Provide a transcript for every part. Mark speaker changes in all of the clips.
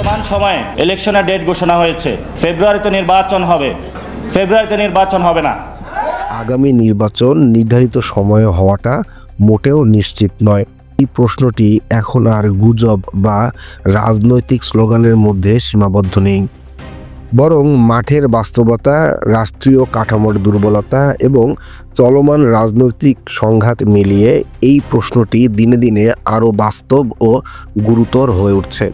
Speaker 1: বর্তমান সময়ে ইলেকশনের ডেট ঘোষণা হয়েছে। ফেব্রুয়ারিতে নির্বাচন হবে। ফেব্রুয়ারিতে নির্বাচন হবে না।
Speaker 2: আগামী নির্বাচন নির্ধারিত সময়ে হওয়াটা মোটেও নিশ্চিত নয়। এই প্রশ্নটি এখন আর গুজব বা রাজনৈতিক স্লোগানের মধ্যে সীমাবদ্ধ নেই। বরং মাঠের বাস্তবতা, রাষ্ট্রীয় কাঠামোর দুর্বলতা এবং চলমান রাজনৈতিক সংঘাত মিলিয়ে এই প্রশ্নটি দিনে দিনে আরও বাস্তব ও গুরুতর হয়ে উঠছে।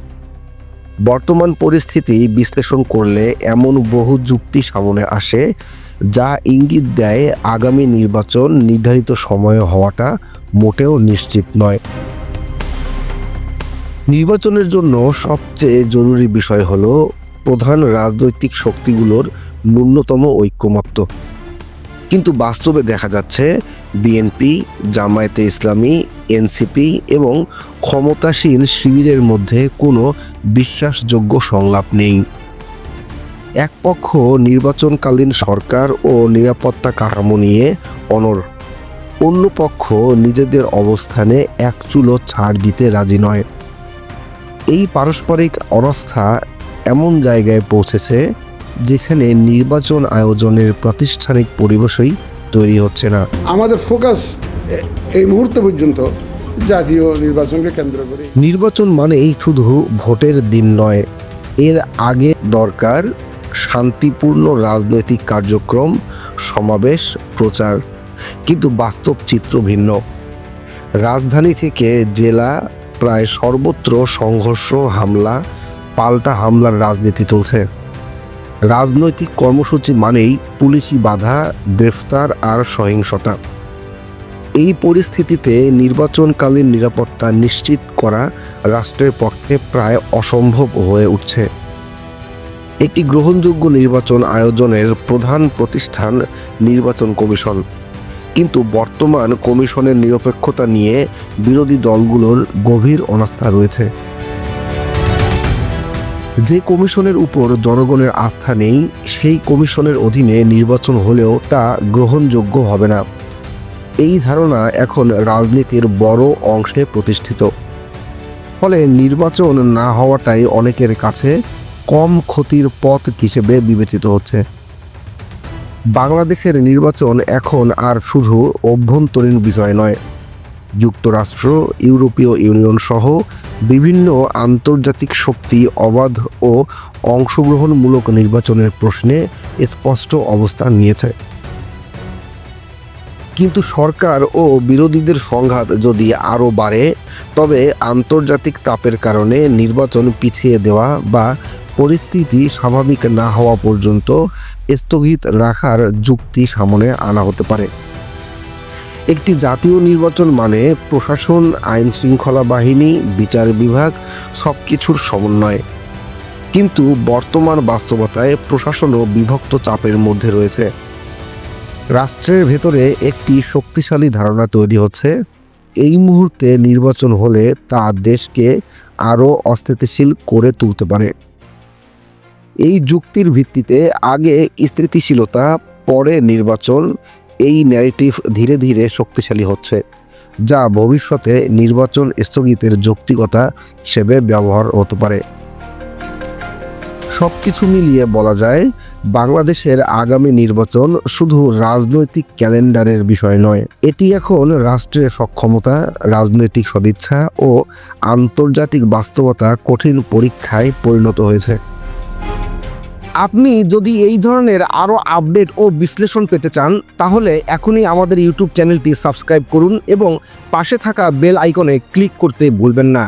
Speaker 2: বর্তমান পরিস্থিতি বিশ্লেষণ করলে এমন বহু যুক্তি সামনে আসে যা ইঙ্গিত দেয় আগামী নির্বাচন নির্ধারিত সময়ে হওয়াটা মোটেও নিশ্চিত নয়। নির্বাচনের জন্য সবচেয়ে জরুরি বিষয় হল প্রধান রাজনৈতিক শক্তিগুলোর ন্যূনতম ঐক্যমত্য। কিন্তু বাস্তবে দেখা যাচ্ছে বিএনপি, জামায়াতে ইসলামী এনসিপি এবং ক্ষমতাসীন শিবিরের মধ্যে কোনো বিশ্বাসযোগ্য সংলাপ নেই। এক পক্ষ নির্বাচনকালীন সরকার ও নিরাপত্তা কাঠামো নিয়ে অনর অন্য পক্ষ নিজেদের অবস্থানে এক চুলো ছাড় দিতে রাজি নয়। এই পারস্পরিক অবস্থা এমন জায়গায় পৌঁছেছে যেখানে নির্বাচন আয়োজনের প্রাতিষ্ঠানিক পরিবেশই তৈরি হচ্ছে না।
Speaker 3: আমাদের ফোকাস এই মুহূর্ত পর্যন্ত জাতীয় নির্বাচনকে কেন্দ্র করে।
Speaker 2: নির্বাচন মানেই শুধু ভোটের দিন নয়, এর আগে দরকার শান্তিপূর্ণ রাজনৈতিক কার্যক্রম, সমাবেশ, প্রচার। কিন্তু বাস্তব চিত্র ভিন্ন। রাজধানী থেকে জেলা প্রায় সর্বত্র সংঘর্ষ, হামলা, পাল্টা হামলার রাজনীতি চলছে। রাজনৈতিক কর্মসূচি মানেই পুলিশি বাধা, গ্রেফতার আর সহিংসতা। এই পরিস্থিতিতে নির্বাচনকালীন নিরাপত্তা নিশ্চিত করা রাষ্ট্রের পক্ষে প্রায় অসম্ভব হয়ে উঠছে। একটি গ্রহণযোগ্য নির্বাচন আয়োজনের প্রধান প্রতিষ্ঠান নির্বাচন কমিশন। কিন্তু বর্তমান কমিশনের নিরপেক্ষতা নিয়ে বিরোধী দলগুলোর গভীর অনাস্থা রয়েছে। যে কমিশনের উপর জনগণের আস্থা নেই, সেই কমিশনের অধীনে নির্বাচন হলেও তা গ্রহণযোগ্য হবে না। এই ধারণা এখন রাজনীতির বড় অংশে প্রতিষ্ঠিত। ফলে নির্বাচন না হওয়াটাই অনেকের কাছে কম ক্ষতির পথ হিসেবে বিবেচিত হচ্ছে। বাংলাদেশের নির্বাচন এখন আর শুধু অভ্যন্তরীণ বিষয় নয়। যুক্তরাষ্ট্র, ইউরোপীয় ইউনিয়ন সহ বিভিন্ন আন্তর্জাতিক শক্তি অবাধ ও অংশগ্রহণমূলক নির্বাচনের প্রশ্নে স্পষ্ট অবস্থান নিয়েছে। কিন্তু সরকার ও বিরোধীদের সংঘাত যদি আরও বাড়ে, তবে আন্তর্জাতিক তাপের কারণে নির্বাচন পিছিয়ে দেওয়া বা পরিস্থিতি স্বাভাবিক না হওয়া পর্যন্ত স্থগিত রাখার যুক্তি সামনে আনা হতে পারে। একটি জাতীয় নির্বাচন মানে প্রশাসন, আইন শৃঙ্খলা বাহিনী, বিচার বিভাগ সব কিছুর সমন্বয়। কিন্তু বর্তমান বাস্তবতায় প্রশাসনও বিভক্ত চাপের মধ্যে রয়েছে। রাষ্ট্রের ভেতরে একটি শক্তিশালী ধারণা তৈরি হচ্ছে। এই মুহূর্তে নির্বাচন হলে তা দেশকে আরও অস্থিতিশীল করে তুলতে পারে। এই যুক্তির ভিত্তিতে আগে স্থিতিশীলতা, পরে নির্বাচন, এই ন্যারেটিভ ধীরে ধীরে শক্তিশালী হচ্ছে, যা ভবিষ্যতে নির্বাচন স্থগিতের যৌক্তিকতা হিসেবে ব্যবহার হতে পারে। সব কিছু মিলিয়ে বলা যায় বাংলাদেশের আগামী নির্বাচন শুধু রাজনৈতিক ক্যালেন্ডারের বিষয় নয়, এটি এখন রাষ্ট্রের সক্ষমতা, রাজনৈতিক সদিচ্ছা ও আন্তর্জাতিক বাস্তবতা কঠিন পরীক্ষায় পরিণত হয়েছে। আপনি যদি এই ধরনের আরও আপডেট ও বিশ্লেষণ পেতে চান, তাহলে এখনই আমাদের ইউটিউব চ্যানেলটি সাবস্ক্রাইব করুন এবং পাশে থাকা বেল আইকনে ক্লিক করতে ভুলবেন না।